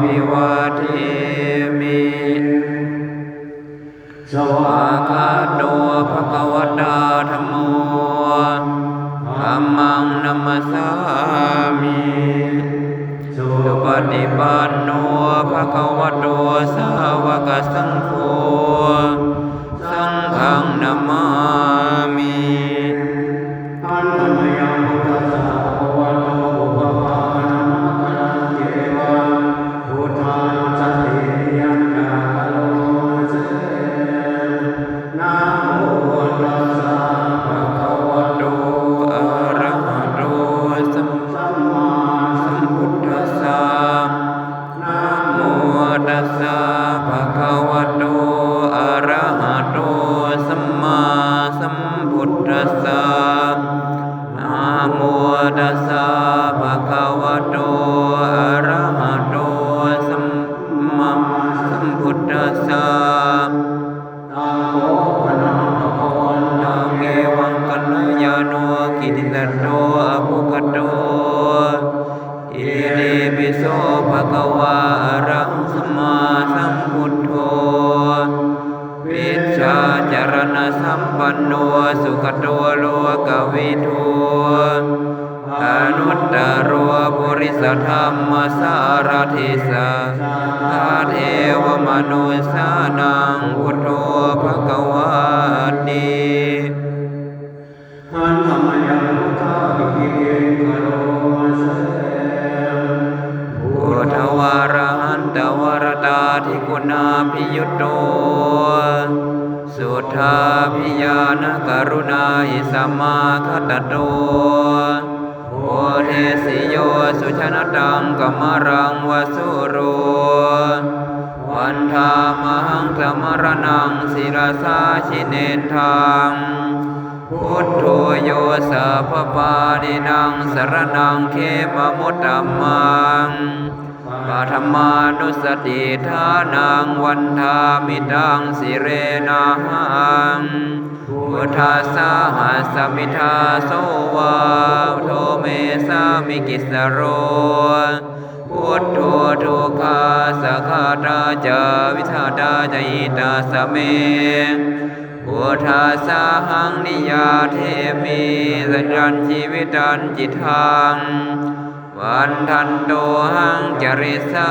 วิวัติมิสวากาโตภะคะวตาธัมโมธัมมังนัมสสามิสุปฏิปันโนภะคะวะโตสาวกสังโฆ สังฆังนามาิยุตโตสุทธาพิยานกรุณาอิสมมาคตโตโอเทสิโยสุชนตังกัมรังวสุโรวันธามหังธรรมรนังศิรสาชิเนทังพุทโธโยสัพปานินังสรนังเขมมุตตัมมั งปัทมานุสติทานังวันทามิตังสิเรนังพุทธัสหัสมิทาโสวาโทเมสามิกิสโรพุทโธทุกขาสัคาตาจาวิธาตาจิตาสเมพุทธาสาหังนิยาเทมิสัจจันชีวิตันจิตทัง วันทันโตหังจริสา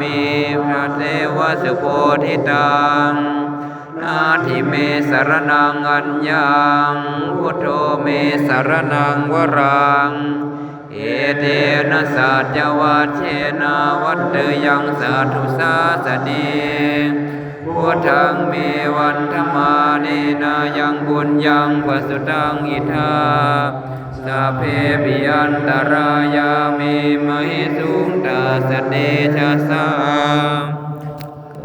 มิพระเทวสุโพธิตังนาทิเมสรนังอัญญังพุทโธเมสรนังวรัง เอเตนะสัจวัชเชนะวัตเตยังสาธุสาสเนพุทธังเมวันธมาเนนายังบุญยังปสุตังอิทา สัพเพปิยันตรายามิมหิสุงตาสเดชะสาม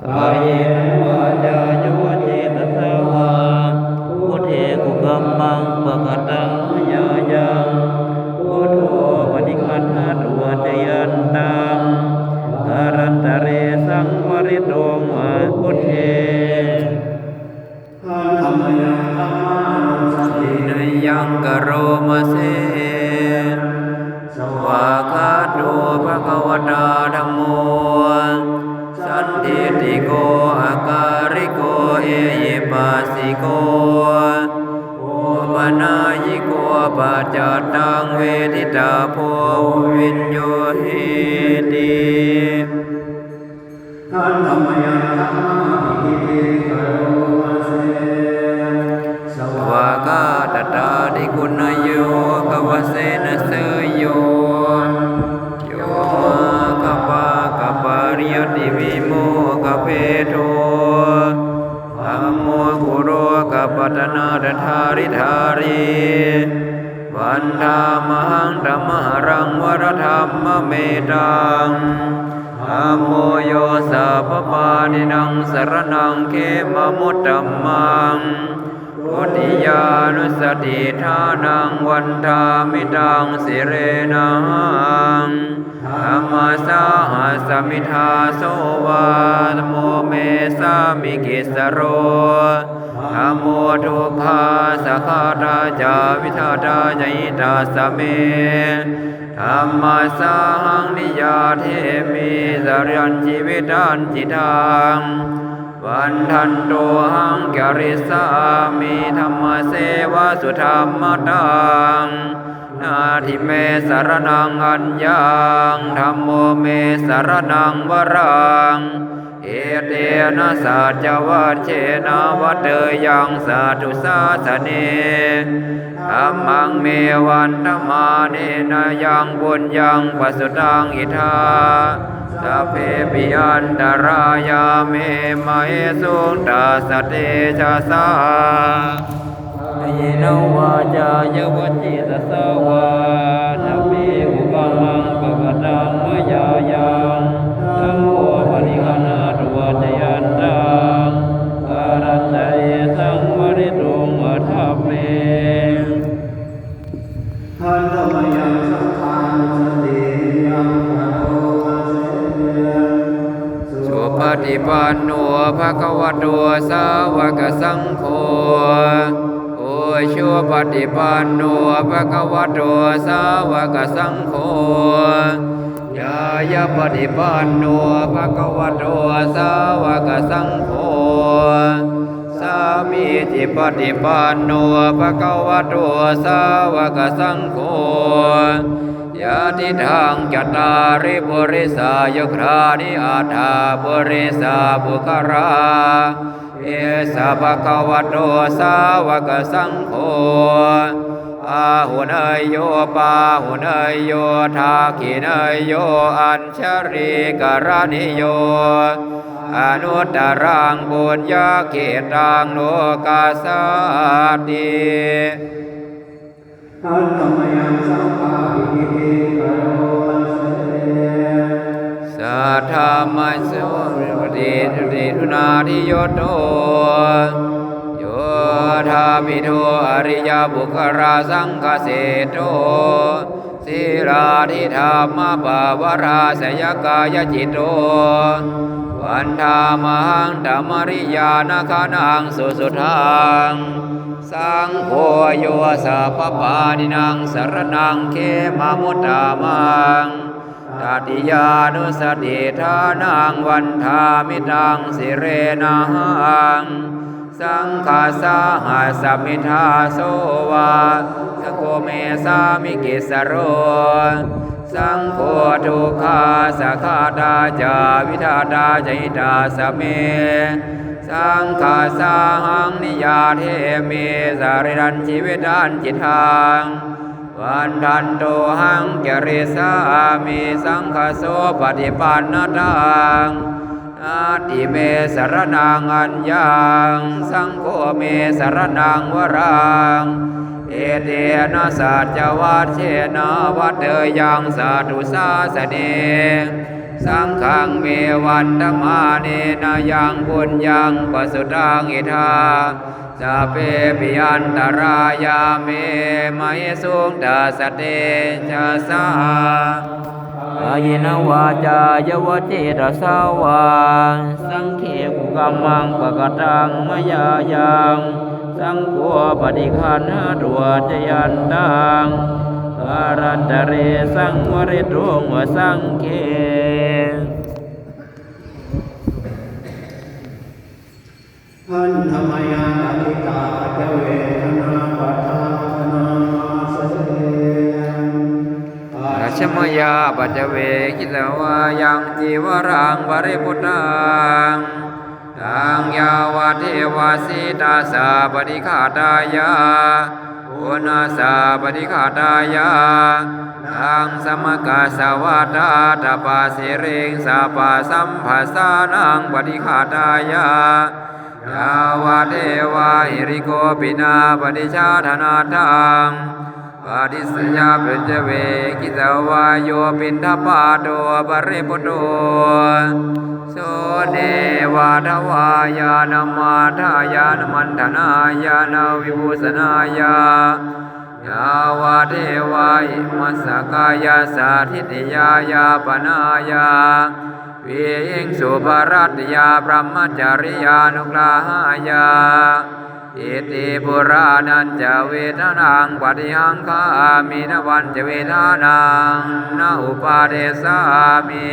กายเวาจา ปัจจตังเวทิตาโพวินโยหิติท่านธรรมยังธรรมาภิกิเตกโลเสสวาวกาตตาติคุณโยกวเสนเสยโยโยกปะกปะริยติวิโมกเพโทธัมโมกุโรกปตนาตถาริธารี วันธามหังธรรมรังวรธรรมเมตังธัมโมโยสัพปานินังสรนังเขมมุตตมังพุทธิยานุสติทานังวันทามิตังสิเรนังธรรมสาหัสมิทาโสวาโมเมสามิกิสโร ธรรมโมทุกขาสัคขาตาจาวิทาตาจยิตาสเมธรรมสาหังนิยาเทมิสรันชีวิตันจิตังวันทันโตหังกริสามิธรรมเสวะสุธรรมตังนาทิเมสารนังอัญญังธรรมโมเมสารนังวรัง เอเตนะสัจวัชเชนะวัตเตยังสาธุสาสเนธรรมังเมวันธมาเนนะยังบุญยังปัสสุตังอิทาสัพเพปิอันตรายาเมมาเอสุงตาสเตชะสาเยนวาจายวจิตสวานามิอุปังปะกตังมยายัง ปฏิปันโนภะคะวะโตสาวกสังโฆโอชุปฏิปันโนภะคะวะโตสาวกสังโฆยายาปฏิปันโนภะคะวะโตสาวกสังโฆสามีจิปฏิปันโนภะคะวะโตสาวกสังโฆ ยาติทางจตาริปุริสายครานิอาถาปุริสาบุคราเอสะภะคะวะโตสาวกสังโฆอาหุนยโยปาหุนยโยทาขินยโยอัญชริกรณิโยอนุตตรังบุญญาเขตังโลกาสาติ สังฆาปิติพระโตเสเยสัทธามัสสวิปฏิทุติทุนาทิโยโตโยธามิโทอริยบุคคราสังคเสโต สิราธิธรรมปาวราสยกายจิตโตวันธามังธรรมริยานาคานังสุสุทัง สังโฆโยสัพปานินังสรนังเขมามุตตามังตติยานุสติทานังวันทามิตังสิเรนะหัง สังฆาสาหาสมิทาโสวาสโกเมสามิกิสโร สังโฆทุกขาสักาตาจาวิทาตาจิตาสเม สังฆาสาหังนิยาเทเมสาริรันชีวิตันจิตทังวันทันโตหังเกริสามิสังฆโสปฏิปันนตัง นาติเมสรนังอัญญังสังโฆเมสรนังวรังเอเตนะสัจวัชเชนะวัดเตยังสาธุสาสเนสังฆังเมวันธมาเนนะยังบุญยังปสุตังอิทาสัพเพปิยันตรายาเมไมสุงตาสเตชะสา กายนวาจายวเจตสาวาสังเขกุกรรมังปะกตังมยายังสังโฆปฏิคันหาตัวจยันตังอารันตเรสังวริตุงวสังเขท่านธรรมยังอธิตาเจเว ชมยาปัจเวกิตวายังจีวรังบริพุทธังตังยาวเทวาสิตาสาปฏิฆาตายาอุณาสาปฏิฆาตายาทังสมกาสวาตาตาปาสิเริงสาปาสัมภาสานังปฏิฆาตายายาวเทวาหิริโกปินาปฏิชาธนาทัง ปาทิสยาเปจเวกิสาวาโยปินทปาโตปริปุโตโสเนวาทวายานมาทายานมันธนายานาวิภูสนายายาวาเทวายมัสกายาสาธิตยายาปนายาวิยิงสุภรัตยาพรหมจริยานุกลาหายา อิติปุรานันจะเวทนังปฏิหังคามินวันจะเวทนังนาอุปาเดสามิ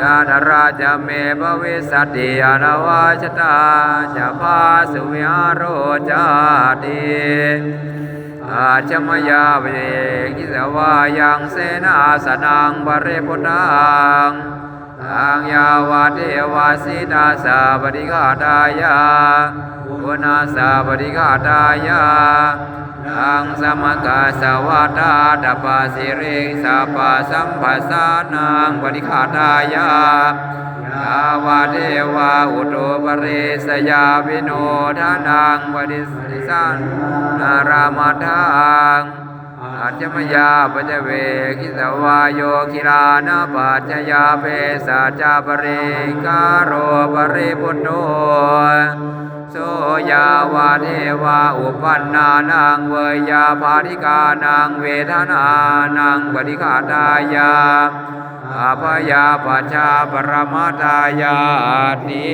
ยาธราชเมภวิสตติอนาวาชตาจะพาสุวิหารโรจาติอาชมยาเวกิสวายังเสนาสนังบริพุทังทางยาวาเทวาสินาสาปฏิฆาตายา อุณาสาปิฆาตายาทางสมกาสวัตาตปาสิริงสัพพะสัมภัสานังปฏิฆาตายายาวาเทวาอุตุปริสยาวิโนทานังปฏิสิสันนารามาทังอาจมยาปัจเวกิสวายโยคิรานาปัจยาเปสัจจาปริการโรปริพุทโธ โสยาวาเทวาอุปันนานังเวยาภาริกานังเวทนานังปฏิฆาตายาอาภยาปัจจาปรมาตายานิ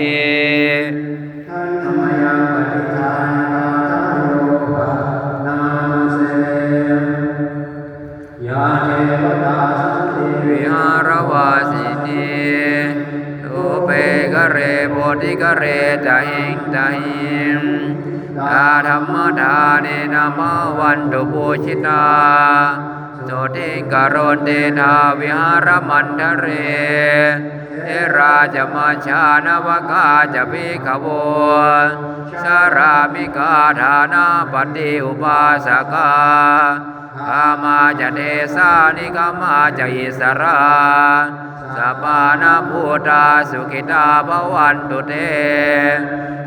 ท่านธรรมยังปฏิทานตาทาโยภะนามาเสยาเทวตาสันติวิหารวาสินีทุเปกะเรโพธิกะเรตะหิง ตะหิงตาธรรมทาเนนะมวันตุปูชิตาโสติกโรนเตนาวิหารมันทะเรเอราจมาชานวกาจะพิขโวสารามิกาฐานาปฏิอุปาสกา กามาจะเดสานิกามาจะอิสราสปานาภูตาสุขิตาภวันตุเต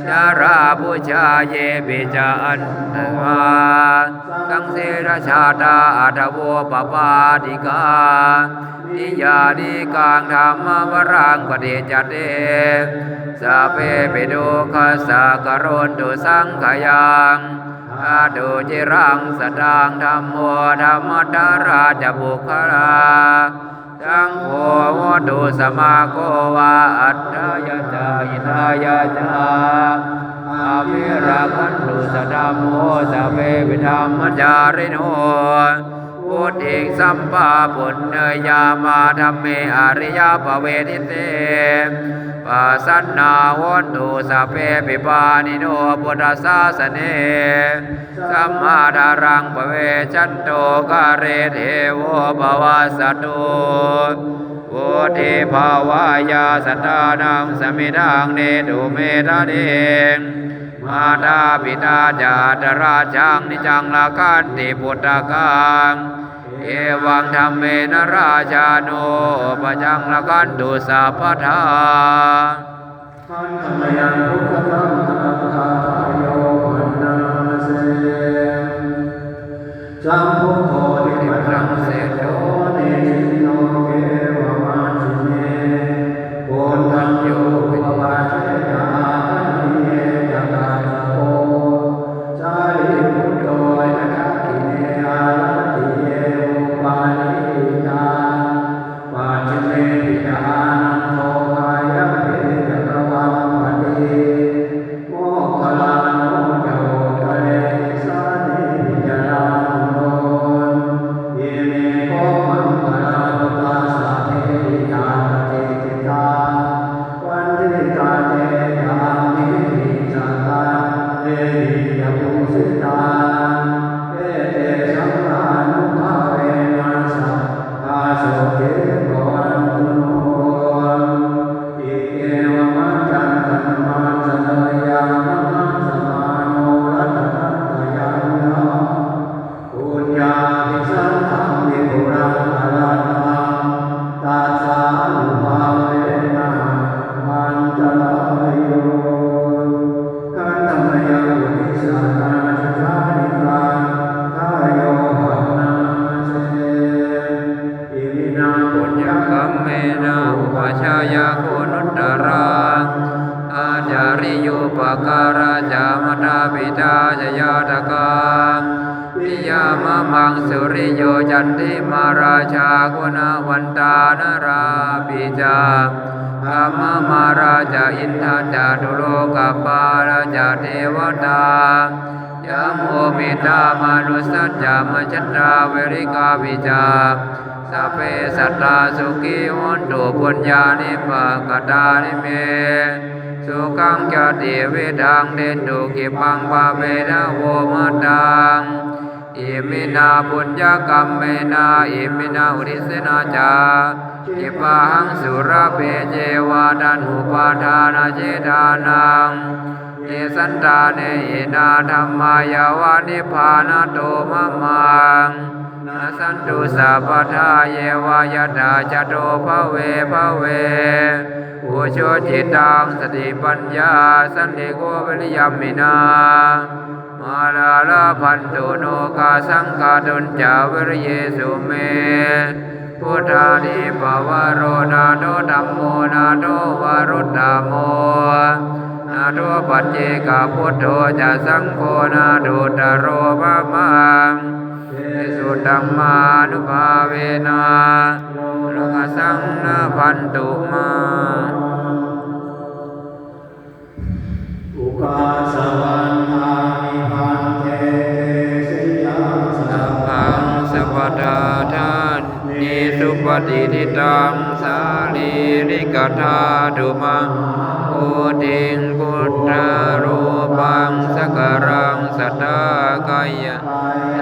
ชาราภูชาเยปิจันตวาสังเสรชาตาอัตโวปปาติกานิยานิกังธรรมวรังปฏิจเตสาเปปิโดคัสสะกโรนตุสังขยัง อาดูจิรังสดังธรรมโมธรรมตาราจบุคลาจังโฆวดุสมาโกวาอัตตายาจายิทายาจาอาภิรักันตุสดามโมสเววิธรรมจาริโน พุทธิสัมปาปุณเนยามาธรรมเมอริยปเวทิเตปัสสนาโหนตุสเพปิปานิโนพุทธศาสเนสัมมาดารังปเวชันโตกะเรเทโวภวาสตุโวทิภาวายาสตานังสมิทังเนตุเมทะเดงมาตาปิตาจาตราชังนิจังลาคันติพุทธกัง เอวังธรรมเมนราชาโนปจังละกันตุสัพพทาท่านธรรมยังพุทธธรรมธรรมธาทายโยภะนามาเสจัมพุทธายาโคนุตตราอาจาริโยปการาจามตาปิตาจยาตกาปิยามะมังสุริโยจันติมาราชากุณวันตานราปิจาอกามมาราจาอินทาจาตุโลกาปาราจาเทวตายะโมมิตามานุสัจจามจัตราเวริกาวิจา สัพเพสัตตาสุขีวันตุปุญญานิปกตานิเมสุขังจติเวดังเดนตุกิปังปะเวนะโวมาตังอิมินาปุญญกรรมเมนาอิมินาอุริสนาจาอิปะหังสุรเปเจวาดันอุปาทานาเจทานังเอสันตาเนหินาธรรมายาวานิพานาโตมะมัง สันตุสัพพทาเยวายตาจโตภเวภเวอุโชจิตังสติปัญญาสันติโกวิริยมมินามาลาลาพันตุโนกาสังกาตุนจาวิริเยสุเมพุทธานิปวโรนาโตธัมโมนาโตวารุตตามโมนาโตปัจเจกพุทโธจะสังโฆนาโดตโรภะมัง සුටම්මානුභාවේන රුහසංන පන්තුමා. උකාසවන්නාමි භාන්තේ සියාසං සපදාතං නේසුපතිතිතං සාලීරිකඨාදුමං ඕතිං පුත්‍රරූපං සකරං සතාකය